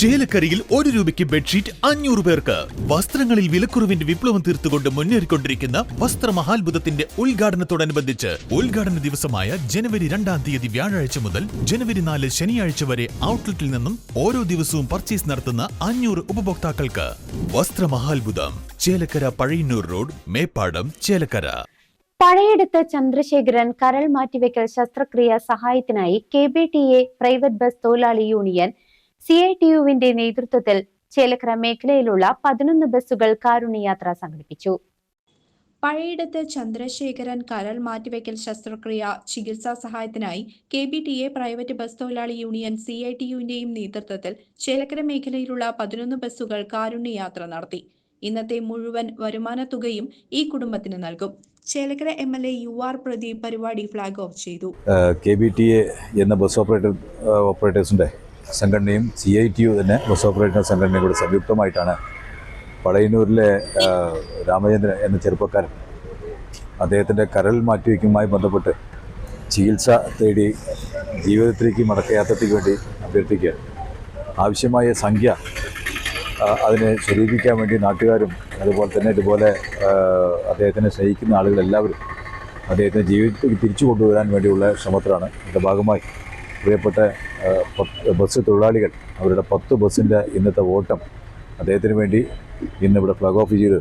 ചേലക്കരയിൽ ഒരു രൂപയ്ക്ക് ബെഡ്ഷീറ്റ് അഞ്ഞൂറ് പേർക്ക്. വസ്ത്രങ്ങളിൽ വിലക്കുറവിന്റെ വിപ്ലവം തീർത്തുകൊണ്ട് മുന്നേറിക്കൊണ്ടിരിക്കുന്ന വസ്ത്രമഹാത്ഭുതത്തിന്റെ ഉദ്ഘാടനത്തോടനുബന്ധിച്ച് ഉദ്ഘാടന ദിവസമായ ജനുവരി രണ്ടാം തീയതി വ്യാഴാഴ്ച മുതൽ ജനുവരി നാല് ശനിയാഴ്ച വരെ ഔട്ട്ലെറ്റിൽ നിന്നും ഓരോ ദിവസവും പർച്ചേസ് നടത്തുന്ന അഞ്ഞൂറ് ഉപഭോക്താക്കൾക്ക്. വസ്ത്രമഹാത്ഭുതം. ചേലക്കര പഴയന്നൂർ റോഡ് മേപ്പാടം ചേലക്കര. പഴയടത്ത് ചന്ദ്രശേഖരൻ കരൾ മാറ്റിവെക്കൽ ശസ്ത്രക്രിയ സഹായത്തിനായി K B T A private bus തൊഴിലാളി യൂണിയൻ സി ഐ ടി യുവിന്റെ നേതൃത്വത്തിൽ ചേലക്കര മേഖലയിലുള്ള പതിനൊന്ന് ബസ്സുകൾ കാരുണ്യയാത്ര സംഘടിപ്പിച്ചു. പഴയിടത്ത് ചന്ദ്രശേഖരൻ കരൾ മാറ്റിവെക്കൽ ശസ്ത്രക്രിയ ചികിത്സാ സഹായത്തിനായി K B T A private bus തൊഴിലാളി യൂണിയൻ സി ഐ ടി യുവിന്റെയും നേതൃത്വത്തിൽ ചേലക്കര മേഖലയിലുള്ള പതിനൊന്ന് ബസ്സുകൾ കാരുണ്യയാത്ര നടത്തി. ഇന്നത്തെ മുഴുവൻ വരുമാന തുകയും ഈ കുടുംബത്തിന് നൽകും. Chelakkara M L A U R Pradeep പരിപാടി ഫ്ലാഗ് ഓഫ് ചെയ്തു. കെ ബി ടി എ എന്ന ബസ് ഓപ്പറേറ്റർ ഓപ്പറേറ്റേഴ്സിന്റെ സംഘടനയും സി ഐ ടി യു തന്നെ ബസ് ഓപ്പറേറ്റർ സംഘടനയും കൂടെ സംയുക്തമായിട്ടാണ് പടയന്നൂരിലെ രാമചന്ദ്രൻ എന്ന ചെറുപ്പക്കാരൻ അദ്ദേഹത്തിന്റെ കരൾ മാറ്റിവയ്ക്കുമായി ബന്ധപ്പെട്ട് ചികിത്സ തേടി ജീവിതത്തിലേക്ക് മടക്കയാത്രയ്ക്ക് വേണ്ടി അഭ്യർത്ഥിക്കുക. ആവശ്യമായ സംഖ്യ അതിനെ സ്വരൂപിക്കാൻ വേണ്ടി നാട്ടുകാരും അതുപോലെ തന്നെ ഇതുപോലെ അദ്ദേഹത്തിനെ സ്നേഹിക്കുന്ന ആളുകളെല്ലാവരും അദ്ദേഹത്തിന് ജീവിതത്തിലേക്ക് തിരിച്ചു കൊണ്ടുവരാൻ വേണ്ടിയുള്ള ശ്രമത്തിലാണ്. ഇതിന്റെ ഭാഗമായി പ്രിയപ്പെട്ട ബസ് തൊഴിലാളികൾ അവരുടെ പത്ത് ബസ്സിന്റെ ഇന്നത്തെ ഓട്ടം അദ്ദേഹത്തിന് വേണ്ടി ഇന്നിവിടെ ഫ്ലാഗ് ഓഫ് ചെയ്ത്.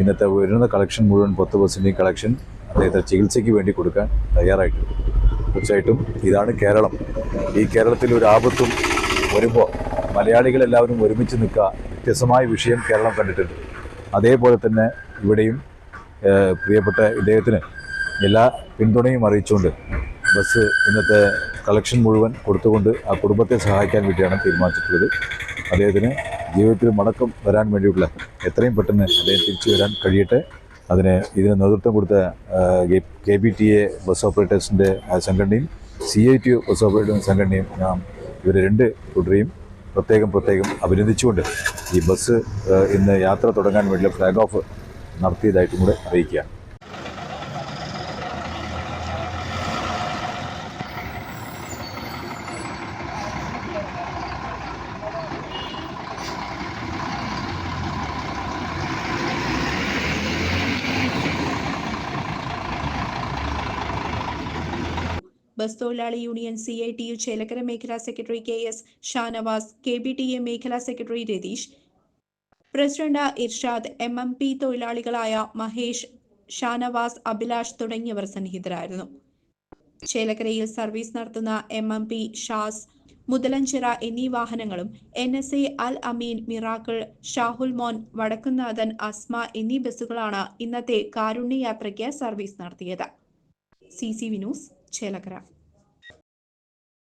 ഇന്നത്തെ വരുന്ന കളക്ഷൻ മുഴുവൻ പത്ത് ബസ്സിന്റെയും കളക്ഷൻ അദ്ദേഹത്തെ ചികിത്സയ്ക്ക് വേണ്ടി കൊടുക്കാൻ തയ്യാറായിട്ടുണ്ട് തീർച്ചയായിട്ടും ഇതാണ് കേരളം. ഈ കേരളത്തിൽ ഒരു ആപത്തും വരുമ്പോൾ മലയാളികളെല്ലാവരും ഒരുമിച്ച് നിൽക്കുക വ്യത്യസ്തമായ വിഷയം കേരളം കണ്ടിട്ടുണ്ട്. അതേപോലെ തന്നെ ഇവിടെയും പ്രിയപ്പെട്ട ഇദ്ദേഹത്തിന് എല്ലാ പിന്തുണയും അറിയിച്ചുകൊണ്ട് ബസ് ഇന്നത്തെ കളക്ഷൻ മുഴുവൻ കൊടുത്തുകൊണ്ട് ആ കുടുംബത്തെ സഹായിക്കാൻ വേണ്ടിയാണ് തീരുമാനിച്ചിട്ടുള്ളത്. അദ്ദേഹത്തിന് ജീവിതത്തിൽ മടക്കം വരാൻ വേണ്ടിയുള്ള എത്രയും പെട്ടെന്ന് അദ്ദേഹം തിരിച്ചു വരാൻ കഴിയട്ടെ. അതിന് ഇതിന് നേതൃത്വം കൊടുത്ത K B T A bus ഓപ്പറേറ്റേഴ്സിന്റെ സംഘടനയും C I T bus operators സംഘടനയും നാം ഇവരെ രണ്ട് കൂട്ടരെയും പ്രത്യേകം പ്രത്യേകം അഭിനന്ദിച്ചുകൊണ്ട് ഈ ബസ് ഇന്ന് യാത്ര തുടങ്ങാൻ വേണ്ടിയുള്ള ഫ്ലാഗ് ഓഫ് നടത്തിയതായിട്ടും കൂടെ അറിയിക്കുക ബസ് തൊഴിലാളി union C I T U Chelakkara മേഖലാ secretary K S Shanavas K B T A മേഖലാ secretary Ratheesh president Irshad M M P തൊഴിലാളികളായ Mahesh Shanavas Abhilash തുടങ്ങിയവർ സന്നിഹിതരായിരുന്നു. ചേലക്കരയിൽ സർവീസ് നടത്തുന്ന M M P Shaz Muthalanchira എന്നീ വാഹനങ്ങളും N S A Al Ameen miracle Shahul Mon Vadakkunnathan Asma എന്നീ ബസ്സുകളാണ് ഇന്നത്തെ കാരുണ്യ യാത്രയ്ക്ക് സർവീസ് നടത്തിയത്. C C V news Chelakkara